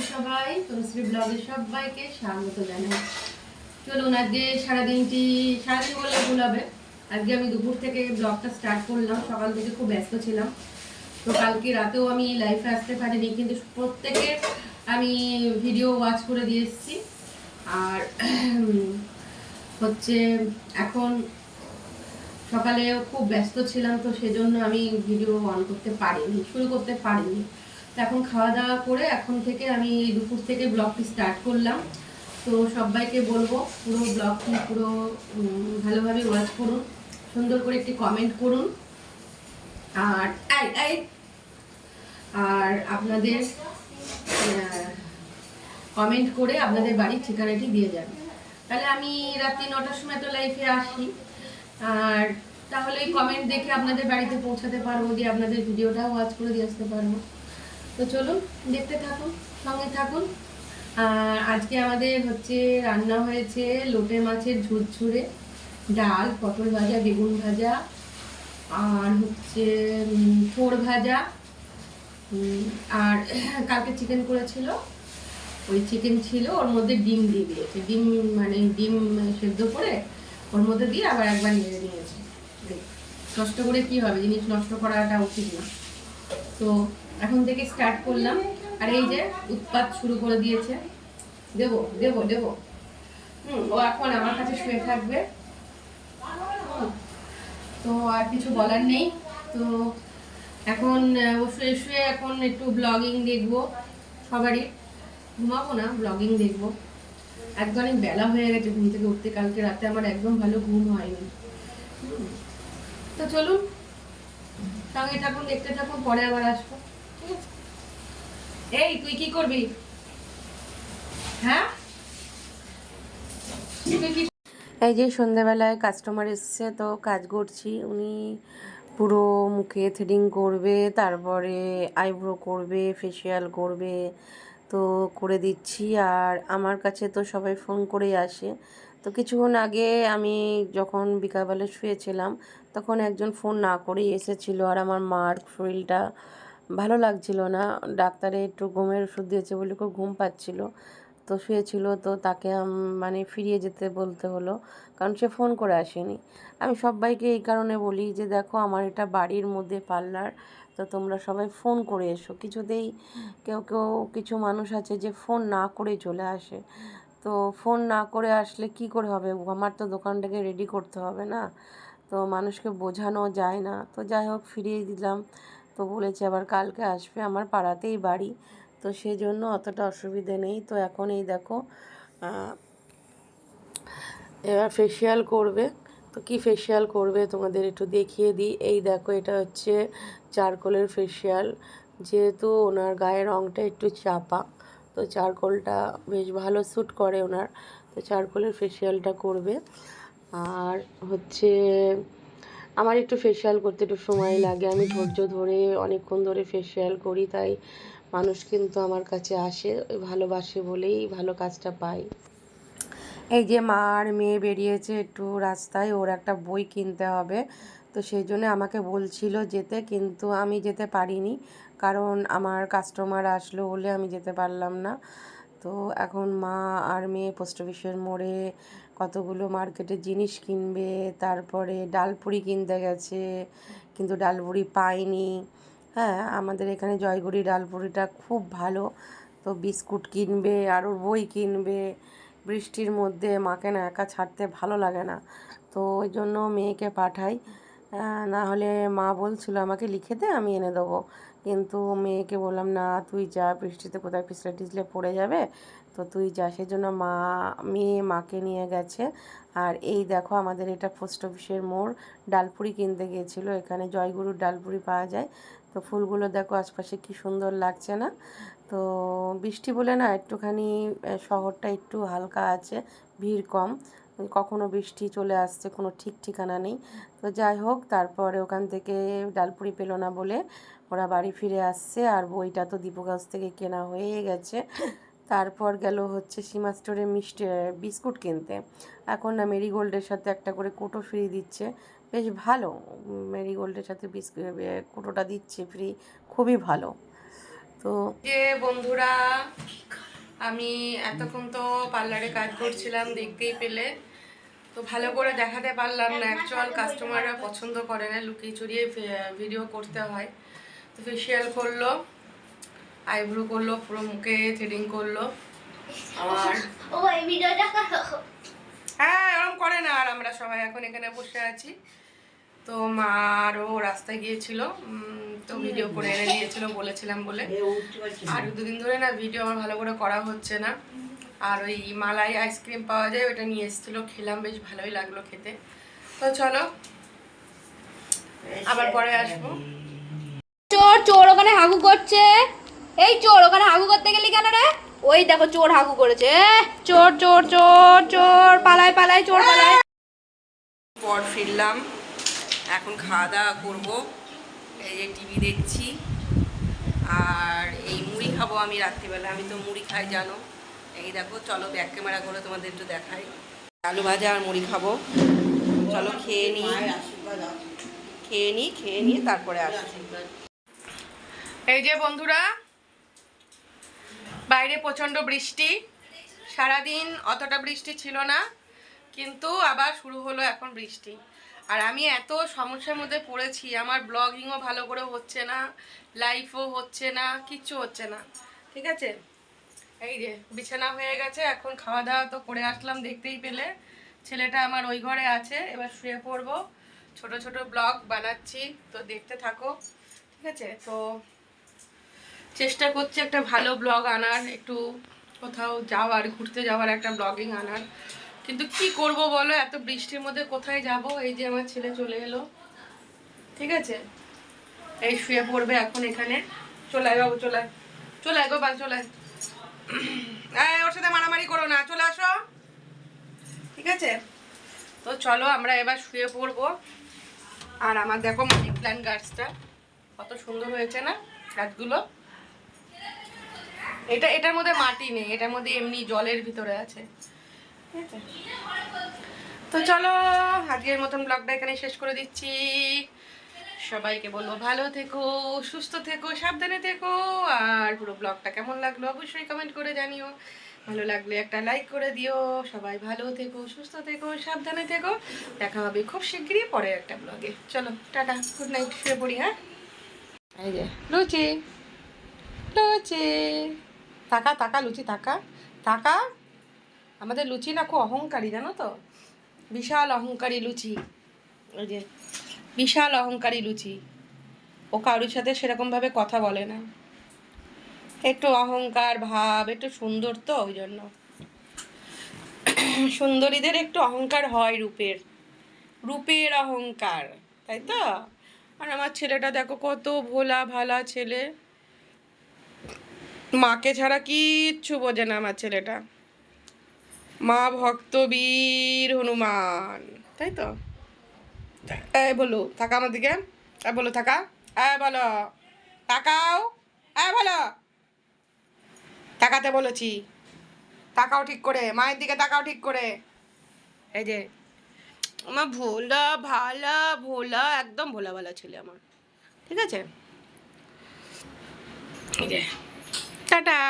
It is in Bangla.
সবাই? তনুশ্রী ব্লগে সবাইকে স্বাগত জানাই। চলুন, আজকে সারাদিনটি, সারাদিন বললে ভুল হবে। আজকে আমি দুপুর থেকে ব্লগটা স্টার্ট করলাম, সকাল থেকে খুব ব্যস্ত ছিলাম। তো কালকে রাতেও আমি লাইফে আসতে পারিনি, কিন্তু আমি ভিডিও ওয়াচ করে দিয়ে এসেছি। আর হচ্ছে, এখন সকালে খুব ব্যস্ত ছিলাম, তো সেজন্য আমি ভিডিও অন করতে পারিনি, শুরু করতে পারিনি। এখন খাওয়া দাওয়া করে এখন থেকে আমি দুপুর থেকে ব্লগটি স্টার্ট করলাম। তো সবাইকে বলব পুরো ব্লগটি পুরো ভালোভাবে ওয়াচ করুন সুন্দর করে একটি কমেন্ট করুন। আর এই, এই, আর আপনাদের কমেন্ট করে আপনাদের বাড়ির ঠিকানাটি দিয়ে যাবেন তাহলে আমি রাত্রি নটার সময় তো লাইফে আসি। আর তাহলে কমেন্ট দেখে আপনাদের বাড়িতে পৌঁছাতে পারব দিয়ে আপনাদের ভিডিওটাও ওয়াচ করে দিয়ে আসতে পারব। তো চলুন, দেখতে থাকুন, সঙ্গে থাকুন। আর আজকে আমাদের হচ্ছে রান্না হয়েছে লোটে মাছের ঝুরঝুরে, ডাল, পটল ভাজা, বেগুন ভাজা, আর হচ্ছে থোড় ভাজা আর কালকে চিকেন করেছিল। ওই চিকেন ছিল, ওর মধ্যে ডিম দিয়ে দিয়েছে। ডিম মানে ডিম সেদ্ধ করে ওর মধ্যে দিয়ে আবার একবার নেড়ে নিয়েছে। নষ্ট করে কি হবে? জিনিস নষ্ট করাটা উচিত না। তো এখন থেকে স্টার্ট করলাম। আর এই যে উৎপাত শুরু করে দিয়েছে। দেবো দেবো দেবো। হুম, ও এখন আমার কাছে শুয়ে থাকবে। তো আর কিছু বলার নেই। তো এখন ও শুয়ে শুয়ে এখন একটু ব্লগিং দেখব সবারই। ঘুমাবো না ব্লগিং দেখব। একদম অনেক বেলা হয়ে গেছে ঘুম থেকে উঠতে। কালকে রাতে আমার একদম ভালো ঘুম হয়নি। তো চলুন। সঙ্গে থাকুন, দেখতে থাকুন, পরে আবার আসব। এই, তুই কি করবি? হ্যাঁ? এই যে সন্ধেবেলায় কাস্টমার এসছে, তো কাজ করছি। উনি পুরো মুখে থ্রেডিং করবে, তারপরে আইব্রো করবে ফেসিয়াল করবে, তো করে দিচ্ছি। আর আমার কাছে তো সবাই ফোন করেই আসে। তো কিছুক্ষণ আগে আমি যখন বিকালবেলা শুয়েছিলাম, তখন একজন ফোন না করেই এসেছিল। আর আমার মার শরীরটা ভালো লাগছিল না। ডাক্তারে একটু ঘুমের ওষুধ দিয়েছে বলে খুব ঘুম পাচ্ছিল। তো শুয়েছিল, তো তাকে মানে ফিরিয়ে যেতে বলতে হলো, কারণ সে ফোন করে আসেনি। আমি সবাইকে এই কারণে বলি যে, দেখো, আমার এটা বাড়ির মধ্যে পার্লার, তো তোমরা সবাই ফোন করে এসো। কিছুতেই কেউ কেউ কিছু মানুষ আছে যে ফোন না করে চলে আসে। তো ফোন না করে আসলে কি করে হবে? আমার তো দোকানটাকে রেডি করতে হবে না। তো মানুষকে বোঝানো যায় না। তো যাই হোক, ফিরিয়ে দিলাম। তো বলেছে আবার কালকে আসবে আমার পাড়াতেই বাড়ি। তো সেই জন্য অতটা অসুবিধে নেই। তো এখন এই দেখো এবার ফেসিয়াল করবে। তো কি ফেসিয়াল করবে তোমাদের একটু দেখিয়ে দিই। এই দেখো, এটা হচ্ছে চারকোলের ফেসিয়াল যেহেতু ওনার গায়ের রঙটা একটু চাপা, তো চারকোলটা বেশ ভালো স্যুট করে ওনার। তো চারকোলের ফেসিয়ালটা করবে। আর হচ্ছে আমার একটু ফেসিয়াল করতে একটু সময় লাগে। আমি ধৈর্য ধরে অনেকক্ষণ ধরে ফেসিয়াল করি, তাই মানুষ কিন্তু আমার কাছে আসে, ভালোবাসে বলেই ভালো কাজটা পাই এই যে মা আর মেয়ে বেরিয়েছে একটু রাস্তায়, ওর একটা বই কিনতে হবে। তো সেই জন্য আমাকে বলছিল যেতে, কিন্তু আমি যেতে পারিনি। কারণ আমার কাস্টমার আসলো বলে আমি যেতে পারলাম না। তো এখন মা আর মেয়ে পোস্ট অফিসের মোড়ে কতগুলো মার্কেটে জিনিস কিনবে, তারপরে ডালপুরি কিনতে গেছে, কিন্তু ডালপুরি পাইনি হ্যাঁ আমাদের এখানে জয়গুড়ি ডালপুরিটা খুব ভালো। তো বিস্কুট কিনবে আর ওর বই কিনবে। বৃষ্টির মধ্যে মাকে না একা ছাড়তে ভালো লাগে না। তো ওই জন্য মেয়েকে পাঠাই। না হলে মা বলছিল, আমাকে লিখে দে, আমি এনে দেবো। কিন্তু মেয়েকে বললাম, না, তুই যা, বৃষ্টিতে কোথায় পিছলে টিছলে পড়ে যাবে, তো তুই যা। সেই জন্য মা, মেয়ে মাকে নিয়ে গেছে। আর এই দেখো আমাদের এটা পোস্ট অফিসের মোড়। ডালপুরি কিনতে গিয়েছিল, এখানে জয়গুরুর ডালপুরি পাওয়া যায়। তো ফুলগুলো দেখো আশপাশে কি সুন্দর লাগছে না? তো বৃষ্টি বলে না, একটুখানি শহরটা একটু হালকা আছে, ভিড় কম। কখনো বৃষ্টি চলে আসছে, কোনো ঠিক ঠিকানা নেই। তো যাই হোক, তারপরে ওখান থেকে ডালপুরি পেল না বলে ওরা বাড়ি ফিরে আসছে আর বইটা তো হাউস থেকে কেনা হয়ে গেছে। তারপর গেল হচ্ছে সীমা স্টোরে মিষ্টি বিস্কুট কিনতে। এখন না মেরিগোল্ডের সাথে একটা করে কোটো ফ্রি দিচ্ছে। বেশ ভালো মেরিগোল্ডের সাথে বিস্কুট কোটোটা দিচ্ছে ফ্রি খুবই ভালো। তো বন্ধুরা আমি এতক্ষণ তো পার্লারে কাজ করছিলাম দেখতেই পেলে। তো ভালো করে দেখাতে পারলাম না অ্যাকচুয়াল কাস্টমাররা পছন্দ করে না লুকিয়ে চুরিয়ে ভিডিও করতে হয়। তো ফেসিয়াল করল আইব্রো করল পুরো মুখে থ্রেডিং করল। হ্যাঁ এরকম করে না আর আমরা সবাই এখন এখানে বসে আছি। তো মা আরও রাস্তায় গিয়েছিল তো ভিডিও করে এনে দিয়েছিল বলেছিলাম বলে। আর দুদিন ধরে না ভিডিও আমার ভালো করে করা হচ্ছে না। আর ওই মালাই আইসক্রিম পাওয়া যায় ওটা নিয়ে এসেছিল খেলাম বেশ ভালোই লাগল খেতে। তো চলো আবার পরে আসব। চোর চোর ওখানে হাগু করছে। এই চোর ওখানে হাগু করতে গেলি কেন রে? ওই দেখো চোর হাগু করেছে। এ, চোর চোর চোর চোর পালায় পালায় চোর পালায় পর ফিরলাম এখন খাওয়া দাওয়া করব। এই যে টিভি দেখছি আর এই মুড়ি খাব আমি রাত্রিবেলা। আমি তো মুড়ি খাই জানো? এই দেখো চলো ব্যাক ক্যামেরা করে তোমাদের একটু দেখাই। আলু ভাজা আর মুড়ি খাব। চলো খেয়ে নিই খেয়ে নিই খেয়ে নিয়ে তারপরে আসি এই যে বন্ধুরা বাইরে প্রচণ্ড বৃষ্টি। সারাদিন অতটা বৃষ্টি ছিল না কিন্তু আবার শুরু হলো এখন বৃষ্টি। আর আমি এত সমস্যার মধ্যে পড়েছি, আমার ব্লগিংও ভালো করে হচ্ছে না লাইফও হচ্ছে না, কিচ্ছু হচ্ছে না, ঠিক আছে? এই যে, বিছানা হয়ে গেছে, এখন খাওয়া দাওয়া তো করে আসলাম, দেখতেই পেলে। ছেলেটা আমার ওই ঘরে আছে, এবার শুয়ে পড়ব। ছোট ছোট ব্লগ বানাচ্ছি, তো দেখতে থাকো, ঠিক আছে? তো চেষ্টা করছি একটা ভালো ব্লগ আনার, একটু কোথাও যাওয়ার, ঘুরতে যাওয়ার একটা ব্লগিং আনার। কিন্তু কি করব বলো? এত বৃষ্টির মধ্যে কোথায় যাব? এই যে আমার ছেলে চলে এলো। ঠিক আছে? এই শুয়ে পড়বে এখন এখানে। চলে আয় বাবু, চলে। চলে আয় গো গোপাল চলে আয়। ওর সাথে মারামারি করো না। চলে আসো। ঠিক আছে? তো চলো, আমরা এবার শুয়ে পড়ব। আর আমার দেখো মানি প্ল্যান্ট গাছটা কত সুন্দর হয়েছে না, গাছগুলো? এটা, এটার মধ্যে মাটি নেই। এটার মধ্যে এমনি জলের ভিতরে আছে। তো চলো, আজকের মতন ব্লগটা এখানে শেষ করে দিচ্ছি। সবাইকে বলব ভালো থেকো, সুস্থ থেকো, সাবধানে থেকো, আর পুরো ব্লগটা কেমন লাগল অবশ্যই কমেন্ট করে জানিও। ভালো লাগলে একটা লাইক করে দিও। সবাই ভালো থেকো, সুস্থ থেকো, সাবধানে থেকো। দেখা হবে খুব শিগগিরই পরে একটা ব্লগে চলো, টাটা গুড নাইট শুয়ে পড়ি হ্যাঁ? লুচি লুচি। তাকা তাকা লুচি তাকা তাকা আমাদের লুচি না খুব অহংকারী, জানো তো? বিশাল অহংকারী লুচি। ওই যে, বিশাল অহংকারী লুচি। ও কারোর সাথে সেরকমভাবে কথা বলে না। একটু অহংকার ভাব, একটু সুন্দর তো, ওই জন্য। সুন্দরীদের একটু অহংকার হয় রূপের। রূপের অহংকার, তাই তো? আর আমার ছেলেটা দেখো কত ভোলা ভালা ছেলে। মাকে ছাড়া কিচ্ছু বোঝে না আমার ছেলেটা। মা ভক্ত বীর হনুমান। তাই তো? এই বলো থাকা আমার দিকে। এই বলো থাকা। এই বলো। তাকাও। এই বলো। তাকাতে বলেছি। তাকাও ঠিক করে। মায়ের দিকে তাকাও ঠিক করে। এই যে আমার ভোলা ভালা ভোলা একদম ভোলা ভালা ছেলে আমার। ঠিক আছে? এই যে। টাটা।